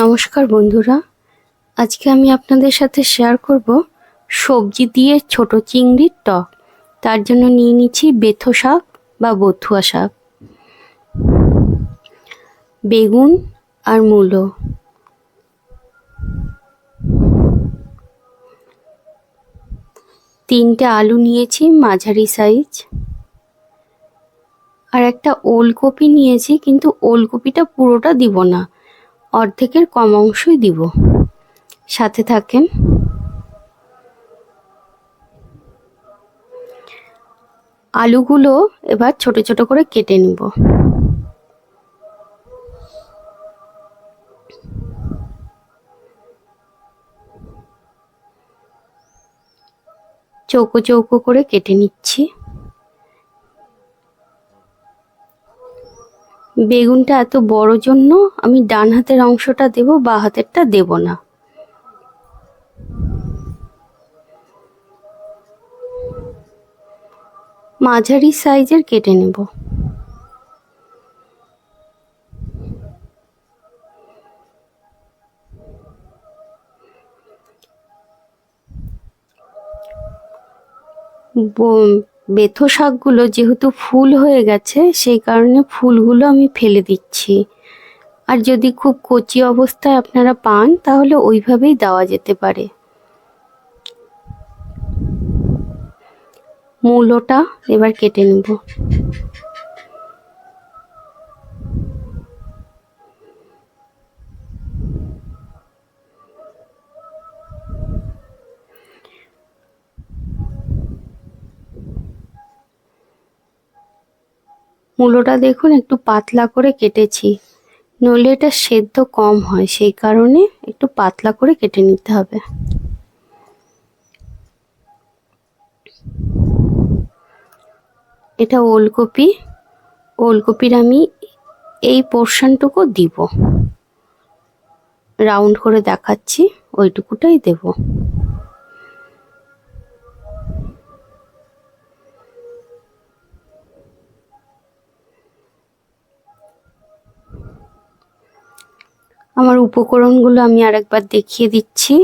নমস্কার বন্ধুরা। আজকে আমি আপনাদের সাথে শেয়ার করব সবজি দিয়ে ছোট চিংড়ির টক। তার জন্য নিয়ে নিচ্ছি বেথো শাক বা বথুয়া শাক। বেগুন আর মূলো। তিনটে আলু নিয়েছি, মাঝারি সাইজ আর একটা ওলকপি নিয়েছি, কিন্তু ওলকপিটা পুরোটা দিব না। অর্ধেকের কম অংশই দিব। সাথে থাকেন আলুগুলো এবার ছোট ছোট করে কেটে নিব। চৌকো চৌকো করে কেটে নিচ্ছি। বেগুনটা এত বড় জন্য আমি ডান হাতের অংশটা দেব, বা হাতেরটা দেব না। মাঝারি সাইজের কেটে নেব। বেথো শাকগুলো যেহেতু ফুল হয়ে গেছে, সেই কারণে ফুলগুলো আমি ফেলে দিচ্ছি। আর যদি খুব কচি অবস্থায় আপনারা পান, তাহলে ওইভাবেই দেওয়া যেতে পারে। মূলোটা এবার কেটে নেব। মূলোটা দেখুন, একটু পাতলা করে কেটেছি। নইলে এটা সেদ্ধ কম হয়, সেই কারণে একটু পাতলা করে কেটে নিতে হবে। এটা ওলকপি। ওলকপির আমি এই পোর্শনটুকু দিব। রাউন্ড করে দেখাচ্ছি, ওইটুকুটাই দেবো। আমার উপকরণগুলো আমি আরেকবার দেখিয়ে দিচ্ছি।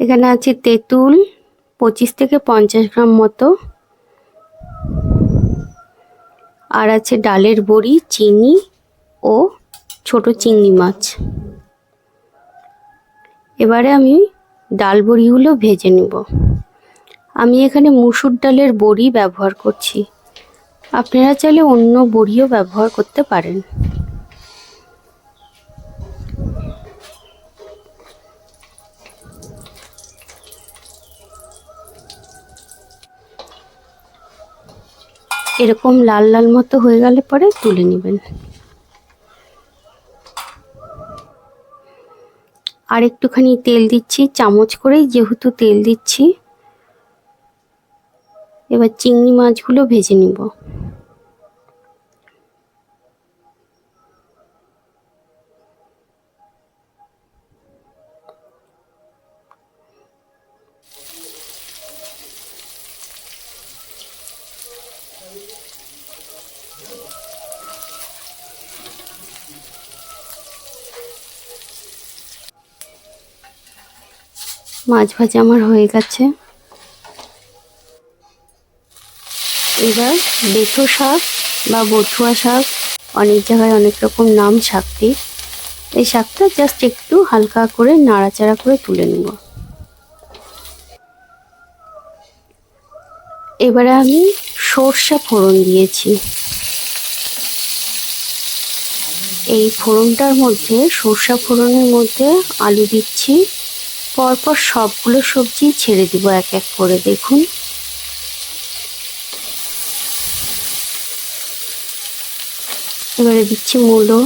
এখানে আছে তেঁতুল, পঁচিশ থেকে পঞ্চাশ গ্রাম মতো। আর আছে ডালের বড়ি, চিনি ও ছোট চিংড়ি মাছ। এবারে আমি ডাল বড়িগুলো ভেজে নেব। আমি এখানে মুসুর ডালের বড়ি ব্যবহার করছি। আপনারা চাইলে অন্য বড়িও ব্যবহার করতে পারেন। এরকম লাল লাল মতো হয়ে গেলে পরে তুলে নেবেন। আর একটুখানি তেল দিচ্ছি চামচ করেই যেহেতু তেল দিচ্ছি। এবার চিংড়ি মাছগুলো ভেজে নিব। মাছ ভাজা আমার হয়ে গেছে। এবার বেথো শাক বা বথুয়া শাক, অনেক জায়গায় অনেক রকম নাম শাকটির এই শাকটা জাস্ট একটু হালকা করে নাড়াচাড়া করে তুলে নেব। এবারে আমি সর্ষা ফোড়ন দিয়েছি। এই ফোড়নটার মধ্যে, সর্ষা ফোড়নের মধ্যে আলু দিচ্ছি। পরপর সবগুলো সবজি ছেড়ে দিব এক এক করে, দেখুন। এবারে দিচ্ছি মূলো।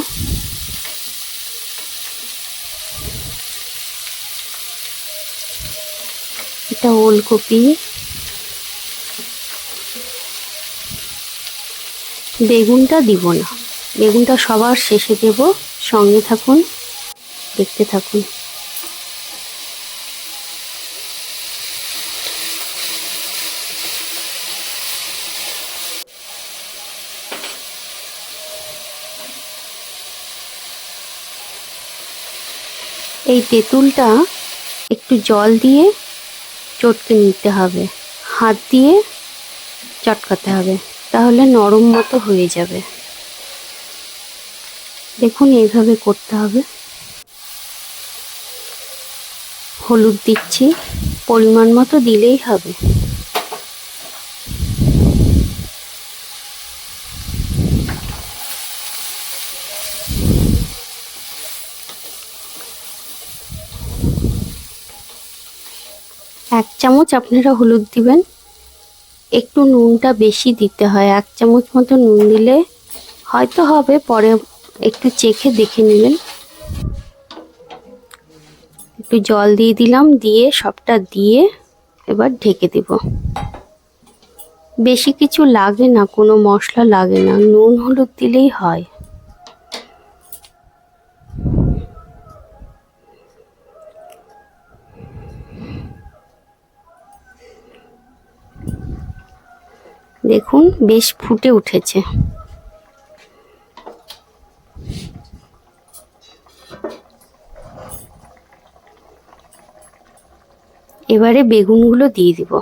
এটা ওলকপি। বেগুনটা দিব না। বেগুনটা সবার শেষে দেব। সঙ্গে থাকুন, দেখতে থাকুন। এই তেঁতুলটা একটু জল দিয়ে চটকে নিতে হবে। হাত দিয়ে চটকাতে হবে, তাহলে নরম মতো হয়ে যাবে। দেখুন, এইভাবে করতে হবে। হলুদ দিচ্ছি, পরিমাণ মতো দিলেই হবে। এক চামচ আপনারা হলুদ দিবেন। একটু নুনটা বেশি দিতে হয়। এক চামচ মতো নুন দিলে হয়তো হবে, পরে একটু চেখে দেখে নেবেন। একটু জল দিয়ে দিলাম, দিয়ে সবটা দিয়ে এবার ঢেকে দেব। বেশি কিছু লাগে না, কোনো মশলা লাগে না। নুন হলুদ দিলেই হয়। দেখুন বেশ ফুটে উঠেছে। এবারে বেগুনগুলো দিয়ে দিব।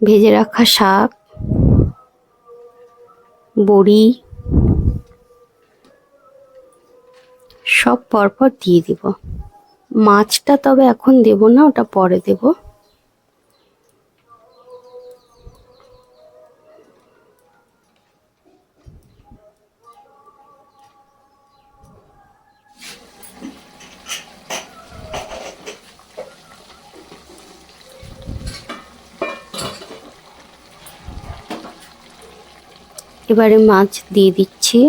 ভেজে রাখা শাক। বড়ি সব পরপর দিয়ে দেব। মাছটা তবে এখন দেব না ওটা পরে দেব। এবারে মাছ দিয়ে দিচ্ছি।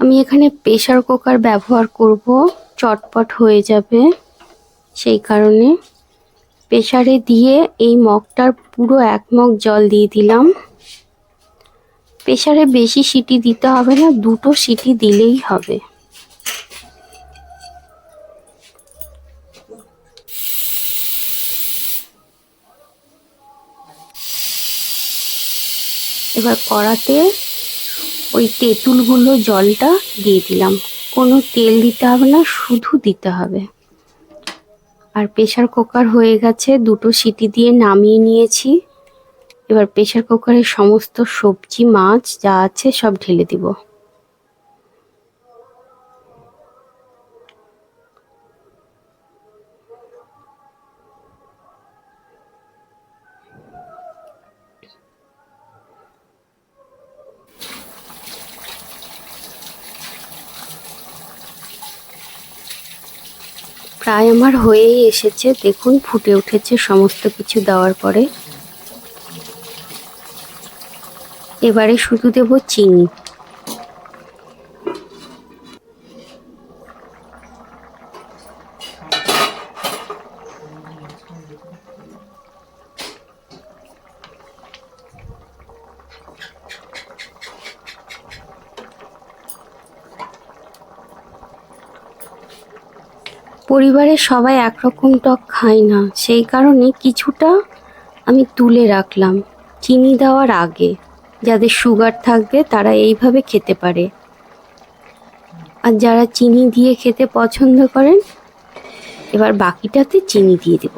আমি এখানে প্রেসার কুকার ব্যবহার করব চটপট হয়ে যাবে। সেই কারণে প্রেসারে দিয়ে এই মগটার পুরো এক মগ জল দিয়ে দিলাম। প্রেশারে বেশি সিটি দিতে হবে না, দুটো সিটি দিলেই হবে। এবার কড়াতে ওই তেঁতুলগুলো জলটা দিয়ে দিলাম। কোনো তেল দিতে হবে না, শুধু দিতে হবে। আর প্রেশার কুকার হয়ে গেছে, দুটো সিটি দিয়ে নামিয়ে নিয়েছি। এবার প্রেশার কুকারে সমস্ত সবজি, মাছ যা আছে সব ঢেলে দিব। প্রায় আমার হয়েই এসেছে। দেখুন, ফুটে উঠেছে সমস্ত কিছু দেওয়ার পরে। এবারে শুধু দেব চিনি। পরিবারের সবাই একরকম টক খায় না, সেই কারণে কিছুটা আমি তুলে রাখলাম চিনি দেওয়ার আগে। যাদের সুগার থাকবে তারা এইভাবে খেতে পারে। আর যারা চিনি দিয়ে খেতে পছন্দ করেন, এবার বাকিটাতে চিনি দিয়ে দেব।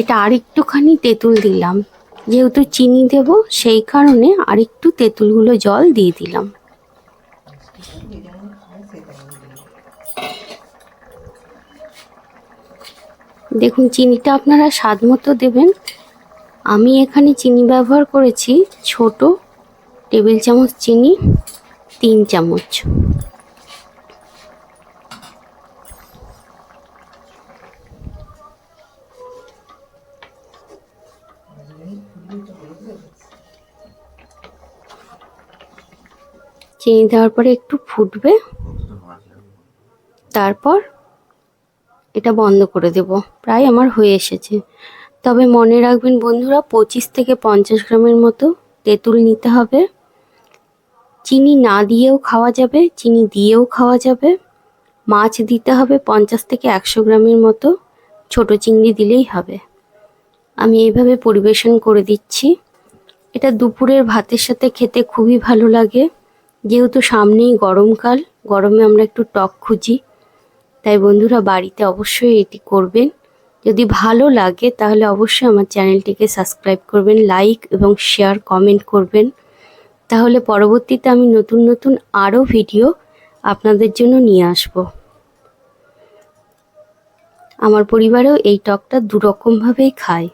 এটা আরেকটুখানি তেঁতুল দিলাম। যেহেতু চিনি দেব, সেই কারণে আরেকটু তেঁতুলগুলো জল দিয়ে দিলাম। দেখুন, চিনিটা আপনারা স্বাদ মতো দেবেন। আমি এখানে চিনি ব্যবহার করেছি ছোট টেবিল চামচ চিনি, তিন চামচ। চিনি দেওয়ার পরে একটু ফুটবে। তারপর এটা বন্ধ করে দেব। প্রায় আমার হয়ে এসেছে। তবে মনে রাখবেন বন্ধুরা, পঁচিশ থেকে পঞ্চাশ গ্রামের মতো তেঁতুল নিতে হবে। চিনি না দিয়েও খাওয়া যাবে, চিনি দিয়েও খাওয়া যাবে। মাছ দিতে হবে পঞ্চাশ থেকে একশো গ্রামের মতো। ছোট চিংড়ি দিলেই হবে। আমি এইভাবে পরিবেশন করে দিচ্ছি। এটা দুপুরের ভাতের সাথে খেতে খুবই ভালো লাগে। যেহেতু সামনেই গরমকাল, গরমে আমরা একটু টক খুঁজি। তাই বন্ধুরা বাড়িতে অবশ্যই এটি করবেন। যদি ভালো লাগে তাহলে অবশ্যই আমার চ্যানেলটিকে সাবস্ক্রাইব করবেন, লাইক এবং শেয়ার, কমেন্ট করবেন। তাহলে পরবর্তীতে আমি নতুন নতুন আরও ভিডিও আপনাদের জন্য নিয়ে আসব। আমার পরিবারেও এই টকটা দুরকমভাবেই খায়।